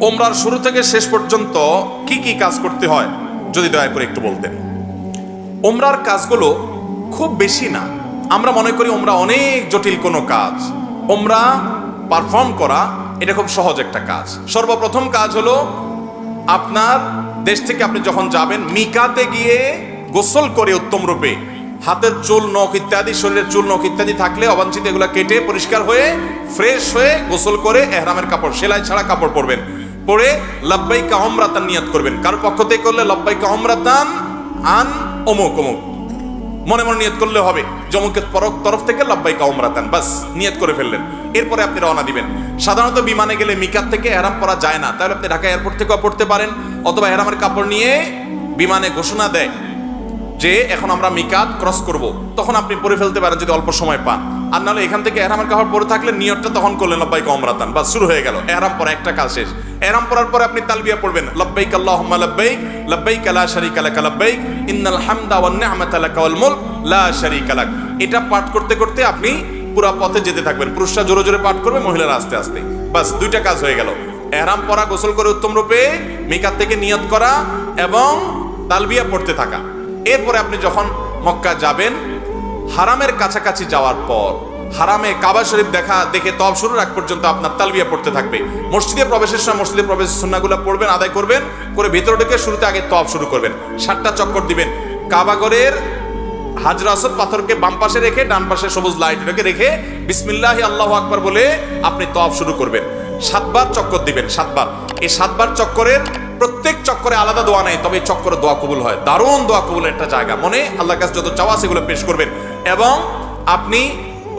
ওমরার শুরু থেকে শেষ পর্যন্ত কি কি কাজ করতে হয়? যদি দয়া করে একটু বলতেন। ওমরার কাজগুলো খুব বেশি না। আমরা মনে করি ওমরা অনেক জটিল কোনো কাজ। ওমরা পারফর্ম করা, এটা খুব সহজ একটা কাজ। সর্বপ্রথম কাজ হলো আপনার দেশ থেকে আপনি যখন যাবেন, মিকাতে গিয়ে গোসল করে উত্তম রূপে হাতের চুল নখ ইত্যাদি, শরীরের চুল নখ ইত্যাদি থাকলে অবাঞ্ছিত এগুলো কেটে পরিষ্কার হয়ে ফ্রেশ হয়ে গোসল করে এহরামের কাপড়, সেলাই ছাড়া কাপড় পরবেন। পরে লব্বাইকা অমরাতান নিয়ত করবেন। কার পক্ষ থেকে করলে লব্বাইকা অমরাতান আন অমুক অমুক। মনে মনে নিয়ত করলে হবে। জমুকের পরক তরফ থেকে লব্বাই কাউমরাতান বাস, নিয়ত করে ফেললেন। এরপরে আপনি রওনা দিবেন। সাধারণত বিমানে গেলে মিকাত থেকে এহরাম পরা যায় না। তাহলে আপনি ঢাকা এয়ারপোর্ট থেকেও পড়তে পারেন। অথবা এহরামের কাপড় নিয়ে বিমানে ঘোষণা দেয়। যে এখন আমরা মিকাত ক্রস করব, তখন আপনি পরে ফেলতে পারেন যদি অল্প সময় পান। আর নাহলে এখান থেকে এহরামের কাপড় পরে থাকলে নিয়তটা তখন করলেন, লব্বাই কমরাতান বাস শুরু হয়ে গেল। এহরাম পরা একটা কাজ শেষ। এহরাম পরার পরে আপনি তালবিয়া পড়বেন লব্বাইক আল্লাহুম্মা লব্বাইক লব্বাইক লা শারীকা লাক লব্বাইক, ইন্নাল হামদা ওয়ান নি'মাতা লাক ওয়াল মুলক, লা শারীকা লাক। এটা পাঠ করতে করতে আপনি পুরো পথে যেতে থাকবেন। পুরুষরা জোরে জোরে পাঠ করবে, মহিলারা আস্তে আস্তে। বাস দুইটা কাজ হয়ে গেল। এহরাম পরা গোসল করে উত্তম রূপে মিকাত থেকে নিয়ত করা এবং তালবিয়া পড়তে থাকা। এরপরে আপনি যখন মক্কা যাবেন, হারামের কাছাকাছি যাওয়ার পর, হারামে কাবা শরীফ দেখা, দেখে তব শুরু রাখ পর্যন্ত আপনার তালবিয়া পড়তে থাকবে। মসজিদে প্রবেশের সময় মসজিদে প্রবেশের সুন্নাগুলো পড়বেন, আদায় করবেন, করে ভেতরে ঢুকে শুরুতে আগে তব শুরু করবেন। সাতটা চক্কর দিবেন। কাবাগরের হাজরা পাথরকে বাম পাশে রেখে, ডান পাশে সবুজ লাইট রেখে রেখে বিসমিল্লাহ আল্লাহ আকবার বলে আপনি তব শুরু করবেন। সাতবার চক্কর দিবেন, সাতবার। এই সাতবার চক্করের প্রত্যেক চক্করে আলাদা দোয়া নেই, তবে চক্করে দোয়া কবুল হয়। দারুণ দোয়া কবুলের একটা জায়গা। মনে, আল্লাহর কাছে যত চাওয়া সেগুলো পেশ করবেন। এবং আপনি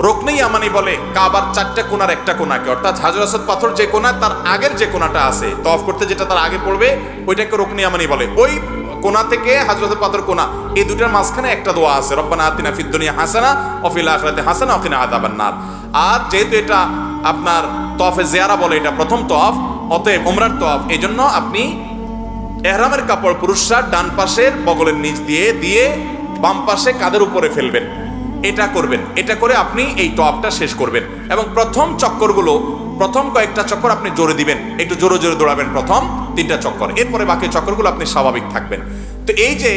রোকনেই আমানি বলে কাবার চারটে কোনার একটা কোনাকে, অর্থাৎ হাজর আসদ পাথর যে কোনা, তার আগের যে কোনাটা আছে তফ করতে যেটা তার আগে পড়বে, ওইটাকে রোকনি আমানি বলে। ওই কোনা থেকে হাজরত পাথর কোনা, এই দুটার মাঝখানে একটা দোয়া আছে, রব্বানা আতিনা ফিদ দুনিয়া হাসানা অফিল আখরাতে হাসানা অফিনা আদাবান নার। আর যেহেতু এটা আপনার তফে জিয়ারা বলে এটা প্রথম তফ অতএব ওমরার তফ এই জন্য আপনি এহরামের কাপড় পুরুষরা ডান পাশের বগলের নিচ দিয়ে দিয়ে বাম পাশে কাদের উপরে ফেলবেন। এটা করবেন। এটা করে আপনি এই টপটা শেষ করবেন। এবং প্রথম চক্করগুলো, প্রথম কয়েকটা চক্কর আপনি জোরে দিবেন। একটু জোরে জোরে দৌড়াবেন প্রথম তিনটা চক্কর। এরপরে বাকি চক্করগুলো আপনি স্বাভাবিক থাকবেন। তো এই যে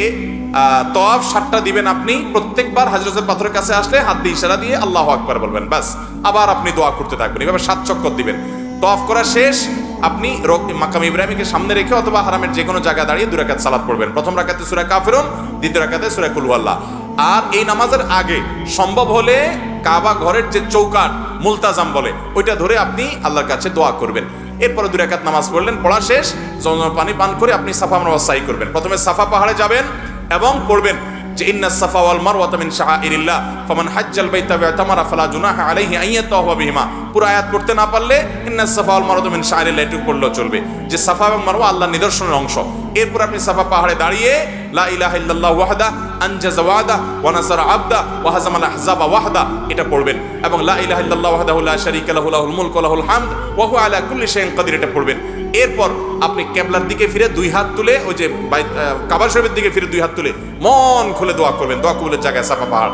তফ সাতটা দিবেন আপনি, প্রত্যেকবার হাজরতের পাথরের কাছে আসলে হাত দিয়ে ইশারা দিয়ে আল্লাহ আকবার বলবেন, ব্যাস, আবার আপনি দোয়া করতে থাকবেন। এভাবে সাত চক্কর দিবেন। তফ করা শেষ আপনি মাকাম ইব্রাহিমকে সামনে রেখে অথবা হারামের যে কোনো জায়গায় দাঁড়িয়ে দুরাকাত সালাত পড়বেন। প্রথম রাকাতে সুরা কাফিরুন, দ্বিতীয় রাকাতে সুরা কুলহুয়াল্লাহ আর এই নামাজের আগে সম্ভব হলে কাবা ঘরের যে চৌকাট মুলতাজাম বলে, ওইটা ধরে আপনি আল্লাহর কাছে দোয়া করবেন। এরপরে দুই রাকাত নামাজ পড়লেন, পড়া শেষ জমজম পানি পান করে আপনি সাফা মারওয়া সাই করবেন। প্রথমে সাফা পাহাড়ে যাবেন এবং পড়বেন যে ইন্না সাফা ওয়াল মারওয়াতা মিন শাআইরিল্লাহ, ফামান হাজ্জাল বাইতা ওয়া ফালা জুনাহা আলাইহি আন ইয়াতাওয়া বিহিমা। পুরো আয়াত পড়তে না পারলে ইন্না সাফা ওয়াল মারওয়াতা মিন শাআইরিল্লাহ, এটুকু পড়লেও চলবে। যে সাফা এবং মারওয়া আল্লাহর নিদর্শনের অংশ। এরপর আপনি সাফা পাহাড়ে দাঁড়িয়ে, লা ইলাহা ইল্লাল্লাহ ওয়াহদা আনজাজা ওয়াদা ওয়া নাসারা আবদা, ওয়া হাজামাল আহজাবা ওয়াহদা, এটা পড়বেন। এবং লা ইলাহা ইল্লাল্লাহ ওয়াহদাহু লা শারীকা লাহু, লাহুল মুলকু ওয়া লাহুল হামদ, ওয়া হুয়া আলা কুল্লি শাইইন কাদির, এটা পড়বেন। এরপর আপনি কেবলার দিকে ফিরে দুই হাত তুলে, ওই যে কাবা শরীফের দিকে ফিরে দুই হাত তুলে মন খুলে দোয়া করবেন। দোয়া কবুলের জায়গায় সাফা পাহাড়।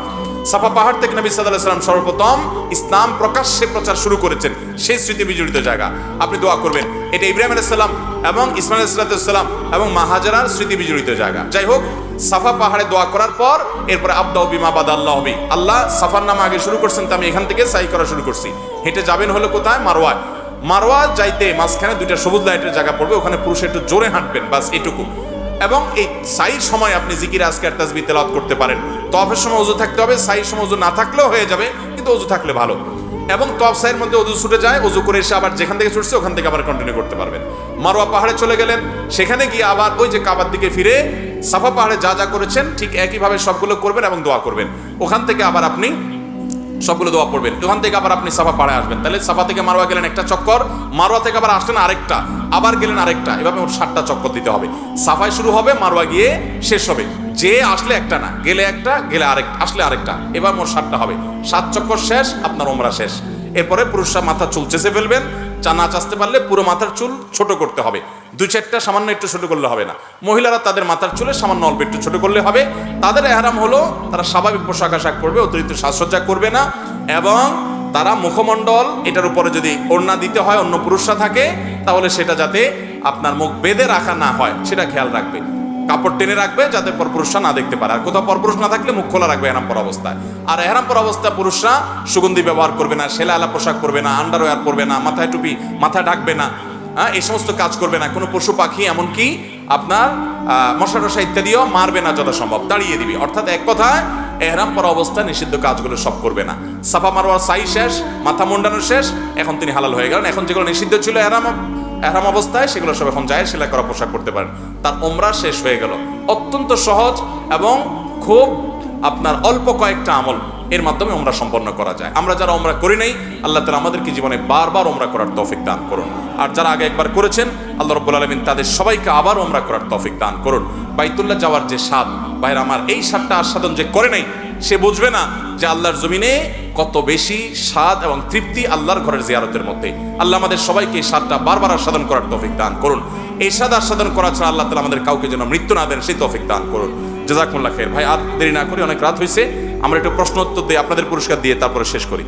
সাফা পাহাড় থেকে নবী সাল্লাহ সাল্লাম সর্বপ্রথম ইসলাম প্রকাশ্যে প্রচার শুরু করেছেন। সেই স্মৃতি বিজড়িত জায়গা। আপনি দোয়া করবেন। এটা ইব্রাহিম আলাইসাল্লাম এবং ইসমাইল সাল্লাম এবং মাহাজারার স্মৃতি বিজড়িত জায়গা। যাই হোক, সাফা পাহাড়ে দোয়া করার পর এরপরে আবদাউ বিমা বাদ আল্লাহ সাফার নাম আগে শুরু করছেন তো আমি এখান থেকে সাই করা শুরু করছি। হেঁটে যাবেন হলো কোথায়? মারোয়ায় মারোয়া যাইতে মাঝখানে দুইটা সবুজ লাইটের জায়গা পড়বে। ওখানে পুরুষ একটু জোরে হাঁটবেন। বাস এটুকু। এবং এই সাইর সময় আপনি জিকির, আজকের তাজবি তেলাওয়াত করতে পারেন। তফের সময় অজু থাকতে হবে, সাইর সময় অজু না থাকলেও হয়ে যাবে, কিন্তু অজু থাকলে ভালো। এবং তফ সাইয়ের মধ্যে অজু ছুটে যায়, অজু করে এসে আবার যেখান থেকে ছুটছে, ওখান থেকে আবার কন্টিনিউ করতে পারবেন। মারোয়া পাহাড়ে চলে গেলেন, সেখানে গিয়ে আবার ওই যে কাবার দিকে ফিরে সাফা পাহাড়ে যা যা করেছেন, ঠিক একইভাবে সবগুলো করবেন এবং দোয়া করবেন। ওখান থেকে আবার আপনি সবগুলো দোয়া পড়বেন। ওখান থেকে আবার আপনি সাফা পাড়ায় আসবেন। তাহলে সাফা থেকে মারোয়া গেলেন একটা চক্কর, মারোয়া থেকে আবার আসলেন আরেকটা, আবার গেলেন আরেকটা। এভাবে ওর সাতটা চক্কর দিতে হবে। সাফাই শুরু হবে, মারোয়া গিয়ে শেষ হবে। যে আসলে একটা না, গেলে একটা, গেলে আরেকটা আসলে আরেকটা। এবার মোট সাতটা হবে। সাত চক্কর শেষ, আপনার ওমরা শেষ। এরপরে পুরুষরা মাথা চুল চেষে ফেলবেন। চা না চাচতে পারলে পুরো মাথার চুল ছোট করতে হবে। দুই চারটা সামান্য একটু ছোট করলে হবে না। মহিলারা তাদের মাথার চুলে সামান্য অল্প একটু ছোট করলে হবে। তাদের এহারাম হলো তারা স্বাভাবিক পোশাক আশাক করবে অতিরিক্ত সাজসজ্জা করবে না এবং তারা মুখমণ্ডল, এটার উপরে যদি ওড়না দিতে হয়, অন্য পুরুষরা থাকে, তাহলে সেটা যাতে আপনার মুখ বেঁধে রাখা না হয়, সেটা খেয়াল রাখবে। কাপড় টেনে রাখবে যাতে পরপুরুষরা না দেখতে পারে। আর কোথাও পরপুরুষ না থাকলে মুখ খোলা রাখবে এরাম পর অবস্থায়। আর এরাম পর অবস্থায় পুরুষরা সুগন্ধি ব্যবহার করবে না সেলা আলা পোশাক পরবে না আন্ডারওয়্যার পরবে না, মাথায় টুপি মাথা ঢাকবে না হ্যাঁ এই সমস্ত কাজ করবে না। কোনো পশু পাখি এমনকি আপনার মশা টশা ইত্যাদিও মারবে না যথাসম্ভব। দাঁড়িয়ে দিবি। অর্থাৎ এক কথায় এহরাম পরা অবস্থায় নিষিদ্ধ কাজগুলো সব করবে না। সাফা মারোয়ার সাই শেষ, মাথা মুন্ডানো শেষ, এখন তিনি হালাল হয়ে গেলেন। এখন যেগুলো নিষিদ্ধ ছিল এহরাম এহরাম অবস্থায় সেগুলো সব এখন যায় সেলাই করা পোশাক করতে পারেন। তার ওমরা শেষ হয়ে গেল। অত্যন্ত সহজ এবং খুব আপনার অল্প কয়েকটা আমল। এর মাধ্যমে ওমরা সম্পন্ন করা যায়। আমরা যারা ওমরা করি নাই, আল্লাহ তালা আমাদেরকে জীবনে বারবার ওমরা করার তৌফিক দান করুন। আর যারা আগে একবার করেছেন, আল্লাহ রব্বুল আলমিন তাদের সবাইকে আবার ওমরা করার তৌফিক দান করুন। বাইতুল্লাহ যাওয়ার যে স্বাদ বাইরে আমার এই স্বাদটা আস্বাদন যে করে নাই, সে বুঝবে না যে আল্লাহর জমিনে কত বেশি স্বাদ এবং তৃপ্তি আল্লাহর ঘরের জিয়ারতের মধ্যে। আল্লাহ আমাদের সবাইকে এই স্বাদটা বারবার আস্বাদন করার তৌফিক দান করুন। এই স্বাদ আস্বাদন করা ছাড়া আল্লাহ তালা আমাদের কাউকে যেন মৃত্যু না দেন, সেই তৌফিক দান করুন। জাজাকুল্লাহ খের ভাই, আর দেরি না করি অনেক রাত হয়েছে আমরা একটা প্রশ্ন উত্তর দিয়ে আপনাদের পুরস্কার দিয়ে তারপরে শেষ করি।